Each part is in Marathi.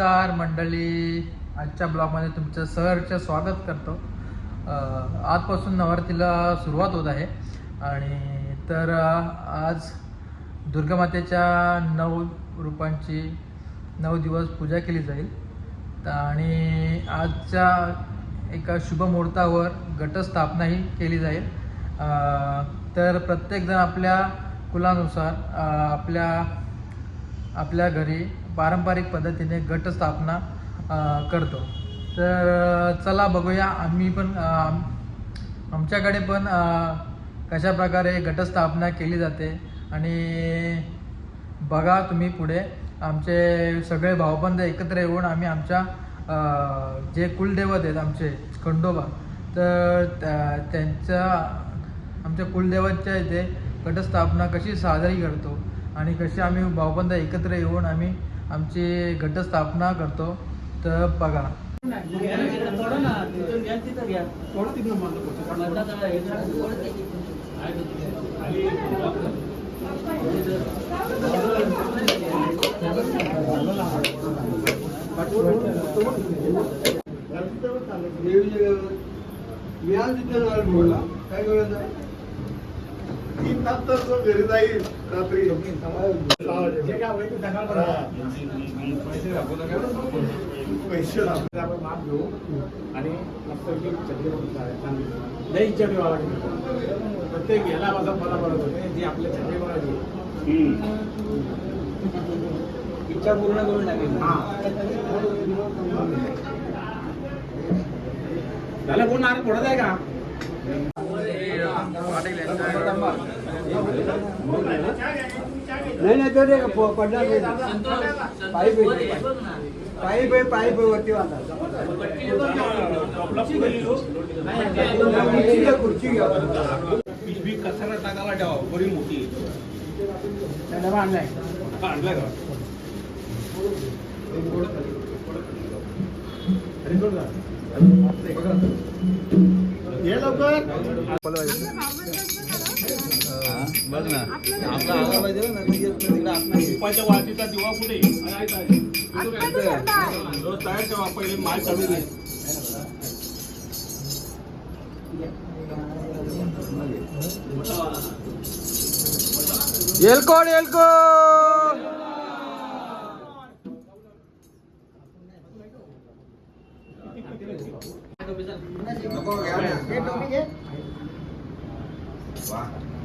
नमस्कार मंडळी. आजच्या ब्लॉगमध्ये तुमचं सहर्ष स्वागत करतो. आजपासून नवरात्रीला सुरुवात होत आहे. आणि तर आज दुर्गामातेच्या नऊ रूपांची नऊ दिवस पूजा केली जाईल. आणि आजच्या एका शुभ मुहूर्तावर घटस्थापनाही केली जाईल. तर प्रत्येकजण आपल्या कुलानुसार आपल्या आपल्या घरी पारंपरिक पद्धतीने गटस्थापना करतो. तर चला बघूया. आम्ही पण आम- आमच्याकडे पण कशा प्रकारे गटस्थापना केली जाते. आणि बघा तुम्ही पुढे. आमचे सगळे भाऊबंद एकत्र येऊन आम्ही आमच्या जे कुलदैवत आहेत आमचे खंडोबा तर त्या- त्यांच्या आमच्या कुलदेवाच्या इथे घटस्थापना कशी साजरी करतो आणि कशी आम्ही भाऊबंद एकत्र येऊन आम्ही आमची घटस्थापना करतो तर बघा काय तीन तास तर तो घरी जाईल रात्री पैसे आपण माप घेऊ. आणि चटणी वाला प्रत्येक याला माझा मला बरं होते जी आपल्या बनायची इच्छा पूर्ण करून टाकेल झालं कोण नारळ फोडत आहे का? नाही नाही तर प- पडणार नाही. पाईप आहे. पाईप आहे पाईप आहे वरती बांधा खुर्ची घ्या, पिशवी कचरा टाकायला ठेवा? बरी मोठी. आणलाय आणलं का? ये लवकर. तुपाच्या वाटीचा दिवा कुठे रोज तयार ठेवा पहिले माल चालू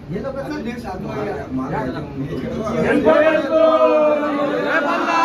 दे येलकोड येलकोड जय मल्हार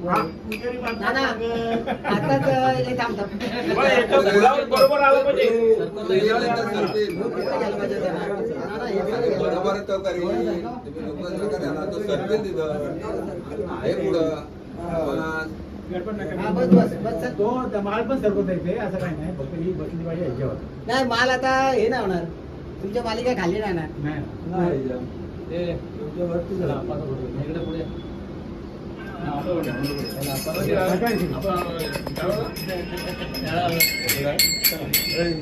किती चार या बरोबर आलं पाहिजे. तो त्या माल पण सरकवत येते असं काही नाही. फक्त ही बसली पाहिजे ह्याच्यावर. नाही माल आता हे नाही होणार. तुमच्या मालिका खाली राहणार. नाही.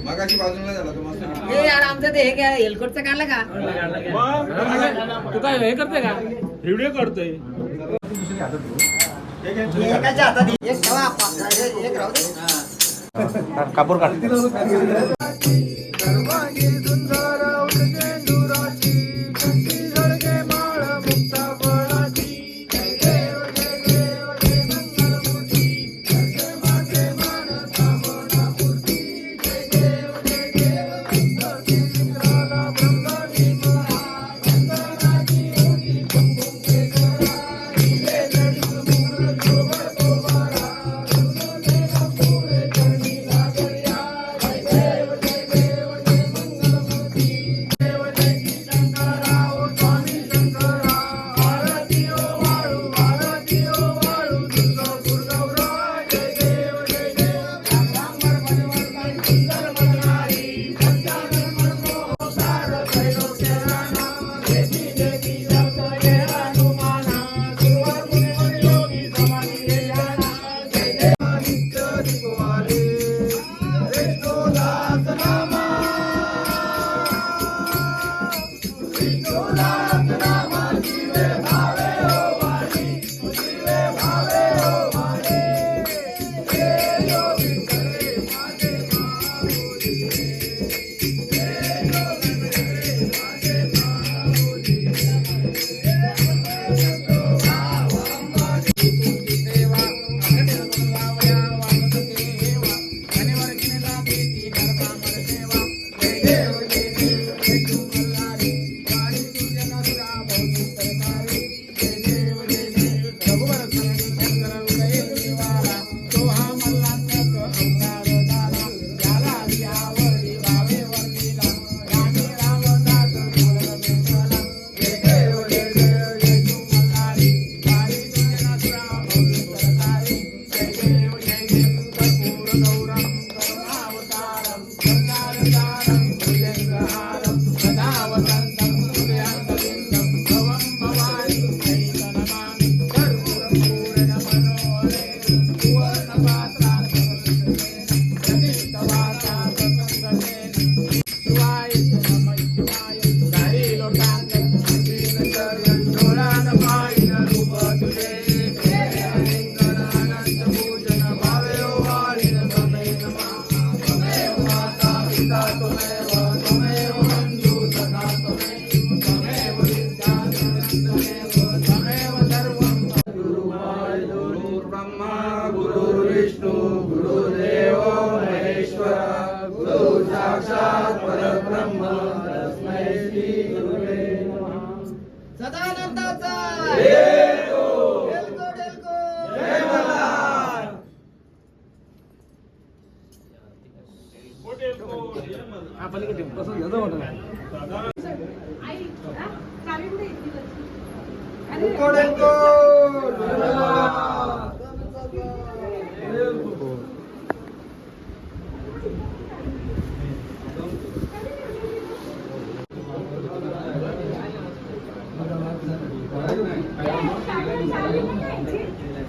मागाशी बाजूला झाला तो मस्त. हे यार आमचं ते हे काय हेलकोटचं काढलं का? तू काय हे करते का? व्हिडिओ करतोय कापूर काढ.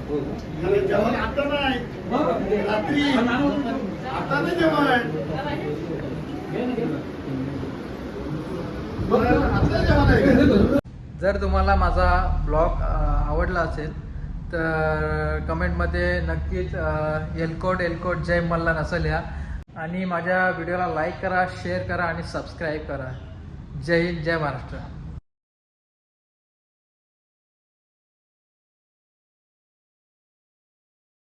जेवण आता नाही रात्री आता नाही जेवण जर तुम्हाला माझा ब्लॉग आवडला असेल तर कमेंटमध्ये नक्कीच एलकोट एलकोट जय मल्हार असं लिहा आणि माझ्या व्हिडिओला लाईक करा शेअर करा आणि सबस्क्राईब करा. जय हिंद जय महाराष्ट्र.